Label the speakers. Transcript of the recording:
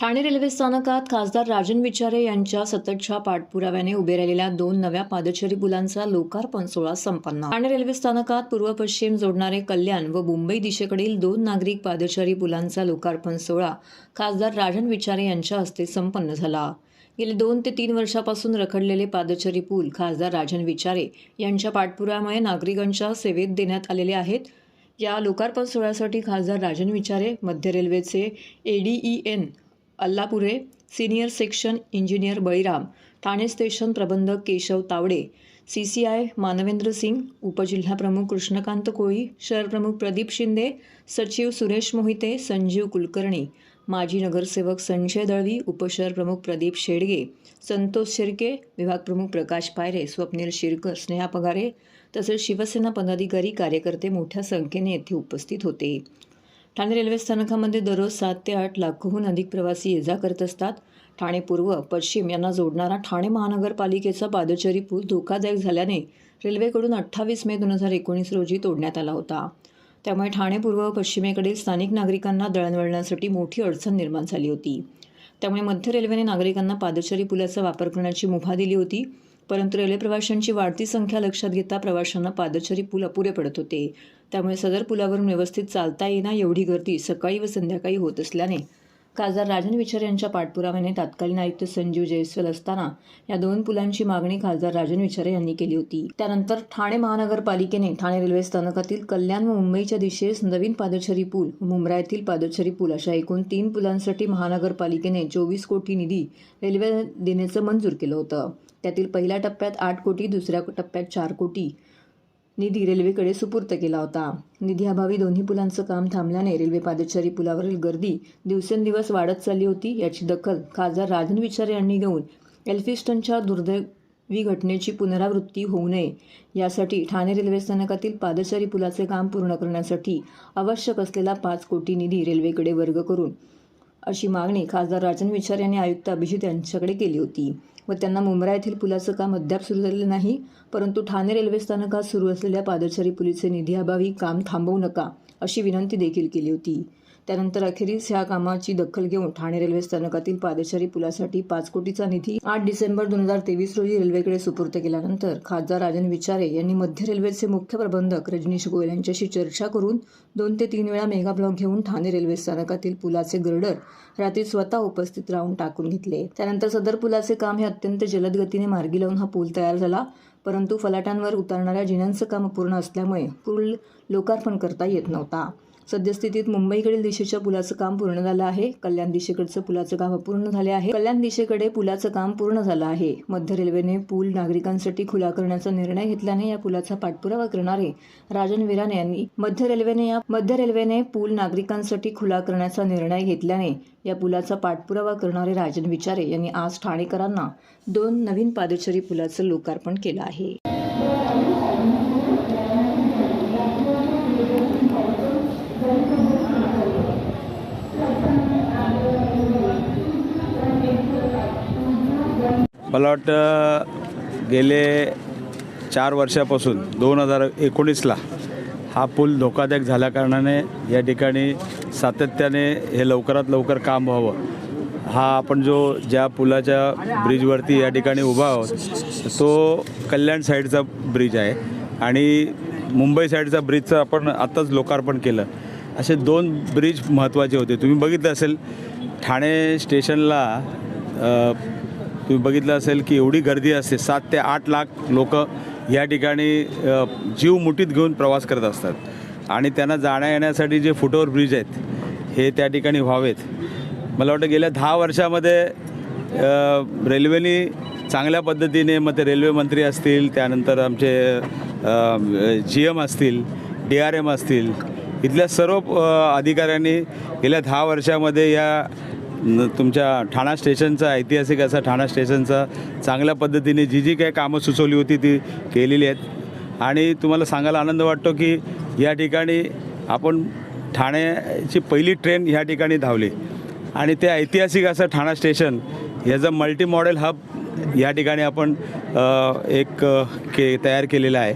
Speaker 1: Thane railway स्थानकात खासदार राजन विचारे यांच्या सततच्या पाठपुराव्याने उभे राहिलेल्या दोन नव्या पादचारी पुलांचा लोकार्पण सोहळा संपन्न. ठाणे रेल्वे स्थानकात पूर्व पश्चिम जोडणारे कल्याण व मुंबई दिशेकडील दोन नागरिक पादचारी पुलांचा लोकार्पण सोहळा खासदार राजन विचारे यांच्या हस्ते संपन्न झाला. गेले दोन ते तीन वर्षापासून रखडलेले पादचारी पूल खासदार राजन विचारे यांच्या पाठपुराव्यामुळे नागरिकांच्या सेवेत देण्यात आलेले आहेत. या लोकार्पण सोहळ्यासाठी खासदार राजन विचारे मध्य रेल्वेचे ADEN Allapure senior section engineer Baliram Thane station प्रबंधक Keshav Tawde C C I Manvendra Singh उपजिल्हाप्रमुख Krishnakant Koli शहरप्रमुख प्रदीप शिंदे सचिव सुरेश मोहिते संजीव कुलकर्णी माजी नगरसेवक संजय दळवी उपशहरप्रमुख प्रदीप शेडगे संतोष शिर्के विभागप्रमुख प्रकाश पायरे स्वप्नील शिरकर स्नेहा पगारे तसेच शिवसेना पदाधिकारी कार्यकर्ते मोठ्या संख्येने येथे उपस्थित होते. ठाणे रेल्वे स्थानकामध्ये दररोज सात ते आठ लाखहून अधिक प्रवासी ये जा करत असतात. ठाणे पूर्व पश्चिम यांना जोडणारा ठाणे महानगरपालिकेचा पादचारी पूल धोकादायक झाल्याने रेल्वेकडून अठ्ठावीस मे दोन हजार एकोणीस रोजी तोडण्यात आला होता. त्यामुळे ठाणे पूर्व व पश्चिमेकडील स्थानिक नागरिकांना दळणवळणासाठी मोठी अडचण निर्माण झाली होती. त्यामुळे मध्य रेल्वेने नागरिकांना पादचारी पुलाचा वापर करण्याची मुभा दिली होती. परंतु रेल्वे प्रवाशांची वाढती संख्या लक्षात घेता प्रवाशांना पादचारी पूल अपुरे पडत होते. त्यामुळे सदर पुलावरून व्यवस्थित चालता येईना एवढी गर्दी सकाळी व संध्याकाळी होत असल्याने खासदार राजन विचार यांच्या पाठपुराव्याने तत्कालीन आयुक्त संजीव जयस्वाल असताना या दोन पुलांची मागणी खासदार राजन विचारे यांनी केली होती. त्यानंतर ठाणे महानगरपालिकेने ठाणे रेल्वे स्थानकातील कल्याण व मुंबईच्या दिशेस नवीन पादचरी पूल व मुंब्रा येथील पादचरी पूल अशा एकूण तीन पुलांसाठी महानगरपालिकेने चोवीस कोटी निधी रेल्वे देण्याचं मंजूर केलं होतं. त्यातील पहिल्या टप्प्यात आठ कोटी दुसऱ्या टप्प्यात चार कोटी. निधी रेल्वेकडे सुपूर्त केला होता. निधीअभावी दोन्ही पुलांचं काम थांबल्याने रेल्वे पादचारी पुलावरील गर्दी दिवसेंदिवस वाढत चालली होती. याची दखल खासदार राजन विचारे यांनी घेऊन एल्फिस्टनच्या दुर्दैवी घटनेची पुनरावृत्ती होऊ नये. यासाठी ठाणे रेल्वे स्थानकातील पादचारी पुलाचे काम पूर्ण करण्यासाठी आवश्यक असलेला पाच कोटी निधी रेल्वेकडे वर्ग करून अशी मागणी खासदार राजन विचार यांनी आयुक्त अभिजित यांच्याकडे केली होती. व त्यांना मुंब्रा येथील पुलाचं काम अद्याप सुरू झालेलं नाही परंतु ठाणे रेल्वे स्थानकात सुरू असलेल्या पादचारी पुलीचे निधीअभावी काम थांबवू नका अशी विनंती देखील केली होती. त्यानंतर अखेरीस ह्या कामाची दखल घेऊन ठाणे रेल्वे स्थानकातील पादचारी पुलासाठी पाच कोटीचा निधी आठ डिसेंबर दोन हजार तेवीस रोजी रेल्वेकडे सुपूर्त केल्यानंतर खासदार राजन विचारे यांनी मध्य रेल्वेचे मुख्य प्रबंधक रजनीश गोयल यांच्याशी चर्चा करून दोन ते तीन वेळा मेगा ब्लॉक घेऊन ठाणे रेल्वे स्थानकातील पुलाचे गर्डर रात्री स्वतः उपस्थित राहून टाकून घेतले. त्यानंतर सदर पुलाचे काम हे अत्यंत जलद गतीने मार्गी लावून हा पूल तयार झाला परंतु फलाटांवर उतरणाऱ्या जिन्यांचं काम पूर्ण असल्यामुळे पूल लोकार्पण करता येत नव्हता. सद्यस्थितीत मुंबईकडील दिशेच्या पुलाचं काम पूर्ण झालं आहे. कल्याण दिशेकडचं पुलाचं काम पूर्ण झाले आहे. कल्याण दिशेकडे पुलाचं काम पूर्ण झालं आहे. मध्य रेल्वेने पूल नागरिकांसाठी खुला करण्याचा निर्णय घेतल्याने या पुलाचा पाठपुरावा करणारे राजन विराने यांनी मध्य रेल्वेने या मध्य रेल्वेने पूल नागरिकांसाठी खुला करण्याचा निर्णय घेतल्याने या पुलाचा पाठपुरावा करणारे राजन विचारे यांनी आज ठाणेकरांना दोन नवीन पादचारी पुलाचं लोकार्पण केलं आहे.
Speaker 2: मला वाटतं गेले चार वर्षापासून दोन हजार एकोणीसला हा पूल धोकादायक झाल्याकारणाने या ठिकाणी सातत्याने हे लवकरात लवकर काम व्हावं. हा आपण जो ज्या पुलाच्या ब्रिजवरती या ठिकाणी उभा आहोत तो कल्याण साईडचा ब्रिज आहे आणि मुंबई साईडचा ब्रिजचं आपण आत्ताच लोकार्पण केलं. असे दोन ब्रिज महत्त्वाचे होते. तुम्ही बघितलं असेल ठाणे स्टेशनला तुम्ही बघितलं असेल की एवढी गर्दी असते सात ते आठ लाख लोक या ठिकाणी जीव मुठीत घेऊन प्रवास करत असतात. आणि त्यांना जाण्या येण्यासाठी जे फुटओव्हर ब्रिज आहेत हे त्या ठिकाणी व्हावेत. मला वाटतं गेल्या दहा वर्षामध्ये रेल्वेनी चांगल्या पद्धतीने मग ते रेल्वे मंत्री असतील त्यानंतर आमचे जी एम असतील डी आर एम असतील इथल्या सर्व अधिकाऱ्यांनी गेल्या दहा वर्षामध्ये या तुमच्या ठाणा स्टेशनचा ऐतिहासिक असा ठाणा स्टेशनचा चांगल्या पद्धतीने जी जी काही कामं सुचवली होती ती केलेली आहेत. आणि तुम्हाला सांगायला आनंद वाटतो की या ठिकाणी आपण ठाण्याची पहिली ट्रेन ह्या ठिकाणी धावली. आणि ते ऐतिहासिक असं ठाणा स्टेशन ह्याचं मल्टी मॉडेल हब या ठिकाणी आपण एक के तयार केलेलं आहे.